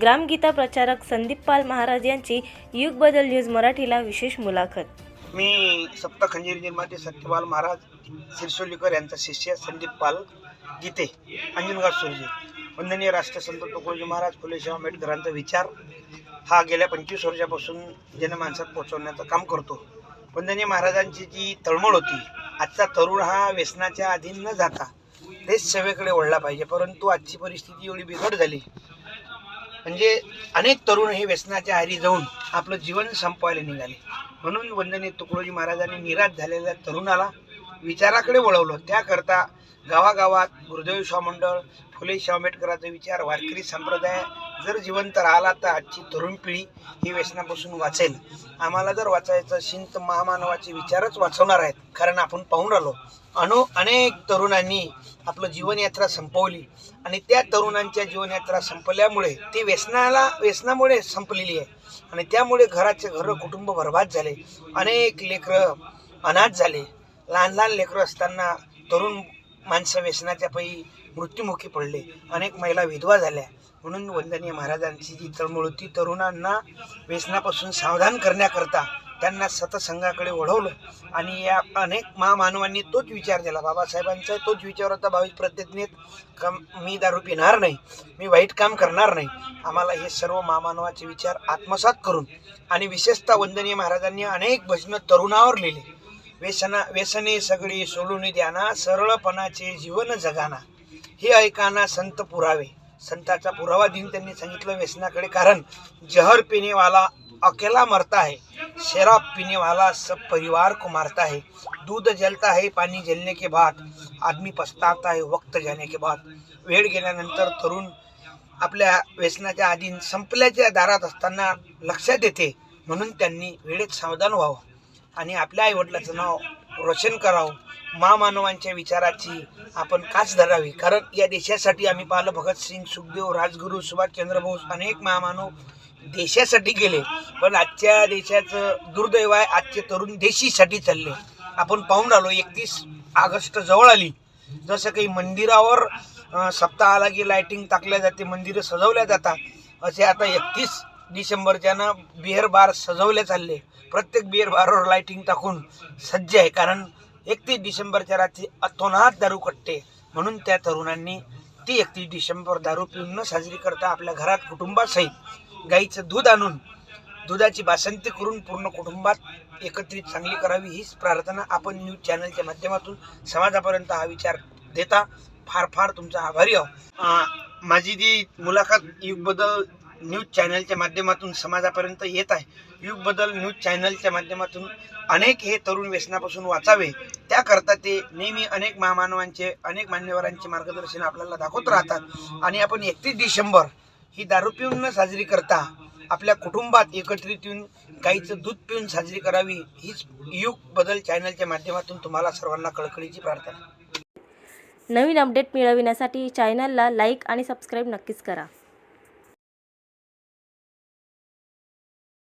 ग्रामगीता प्रचारक संदीप पाल महाराज यांची युग बदल न्यूज मराठीला विशेष मुलाखत. मी सप्त खंजीर निर्माते सत्यपाल महाराज सिरसोलीकर यांचा शिष्य संदीप पाल गीते अंजनगाव सुरजी. वंदनीय राष्ट्रसंत तुकडोजी महाराज फुलेशाह आंबेडकरांचा विचार हा गेल्या पंचवीस वर्षापासून जनमानसात पोहोचवण्याचं काम करतो. वंदनीय महाराजांची जी तळमळ होती आजचा तरुण हा व्यसनाच्या अधीन न जाता देश सेवेकडे वळला पाहिजे. परंतु आजची परिस्थिती एवढी बिघड झाली म्हणजे अनेक तरुण हे व्यसनाच्या आहारी जाऊन आपलं जीवन संपवायला निघाले. म्हणून वंदने तुकडोजी महाराजांनी निराश झालेल्या तरुणाला विचाराकडे वळवलं. त्याकरता गावागावात गुरुदेव शाह मंडळ फुले शाह आंबेडकरांचा विचार वारकरी संप्रदाय जर जिवंत राहिला तर आजची तरुण पिढी ही व्यसनापासून वाचेल. आम्हाला जर वाचायचं शिंत महामानवाचे विचारच वाचवणार आहेत. कारण आपण पाहून राहिलो अनु अनेक तरुणांनी आपलं जीवनयात्रा संपवली. आणि त्या तरुणांच्या जीवनयात्रा संपल्यामुळे ती व्यसनाला व्यसनामुळे संपलेली आहे. आणि त्यामुळे घराचे घरं कुटुंब बर्बाद झाले. अनेक लेकरं अनाथ झाले. लहान लहान लेकरं असताना तरुण माणसं व्यसनाच्या पै मृत्युमुखी पडले. अनेक महिला विधवा झाल्या. म्हणून वंदनीय महाराजांची जी तळमळ होती तरुणांना व्यसनापासून सावधान करण्याकरता त्यांना सतसंघाकडे वळवलं. आणि या अनेक महामानवांनी तोच विचार दिला बाबासाहेबांचा तोच विचार होता भाविक प्रतिज्ञेत कम मी दारू पिणार नाही. मी वाईट काम करणार नाही. आम्हाला हे सर्व महामानवाचे विचार आत्मसात करून आणि विशेषतः वंदनीय महाराजांनी अनेक भजनं तरुणावर लिहिले. व्यसना व्यसने सगळी सोडून द्याना सरळपणाचे जीवन जगाना. हे ऐकाना संत पुरावे. संताचा पुरावा देऊन त्यांनी सांगितलं व्यसनाकडे कारण जहर पिणेवाला अकेला मरता है शराब पीने वाला सब परिवार को मारता है दूध जलता है पाणी जलने के बाद आदमी पस्तावता है वक्त जाने के बाद. वेळ गेल्यानंतर तरुण आपल्या व्यसनाच्या आधीन संपल्याच्या दारात असताना लक्षात येते म्हणून त्यांनी वेळेत सावधान व्हावं. आणि आपल्या आईवडिलाचं नाव रोशन करावं. महामानवांच्या विचाराची आपण काच धरावी. कारण या देशासाठी आम्ही पाहिलं भगतसिंग सुखदेव राजगुरू सुभाषचंद्र बोस अनेक महामानव देशासाठी गेले. पण आजच्या देशाचं दुर्दैव आहे आजचे तरुण देशीसाठी चालले. आपण पाहून आलो एकतीस ऑगस्ट जवळ आली. जसं काही मंदिरावर सप्ताहाला की लायटिंग टाकल्या जाते मंदिरं सजवल्या जातात. असे आता एकतीस डिसेंबरच्यानं बिहेर बार सजवले चालले. प्रत्येक बिअर बारवर लायटिंग टाकून सज्ज आहे. कारण एकतीस डिसेंबरच्या रात्री अतोनात दारू कट्टे. म्हणून त्या तरुणांनी ती एकतीस डिसेंबर दारू पिऊन न साजरी करता आपल्या घरात कुटुंबासहित गाईचं दूध आणून दुधाची बासंती करून पूर्ण कुटुंबात एकत्रित चांगली करावी हीच प्रार्थना आपण न्यूज चॅनलच्या माध्यमातून समाजापर्यंत हा विचार देता. फार फार तुमचा आभारी आहो माझी जी मुलाखत युग बदल न्यूज चॅनलच्या माध्यमातून समाजापर्यंत येत आहे. युग बदल न्यूज चॅनलच्या माध्यमातून अनेक हे तरुण व्यसनापासून वाचावे. त्याकरता ते नेहमी अनेक महामानवांचे अनेक मान्यवरांचे मार्गदर्शन आपल्याला दाखवत राहतात. आणि आपण एकतीस डिसेंबर ही दारू पिऊन न साजरी करता आपल्या कुटुंबात एकत्रित येऊन गाईचं दूध पिऊन साजरी करावी हीच युग बदल चॅनलच्या माध्यमातून तुम्हाला सर्वांना कळकळीची प्रार्थना. नवीन अपडेट मिळविण्यासाठी चॅनलला लाईक आणि सबस्क्राईब नक्कीच करा.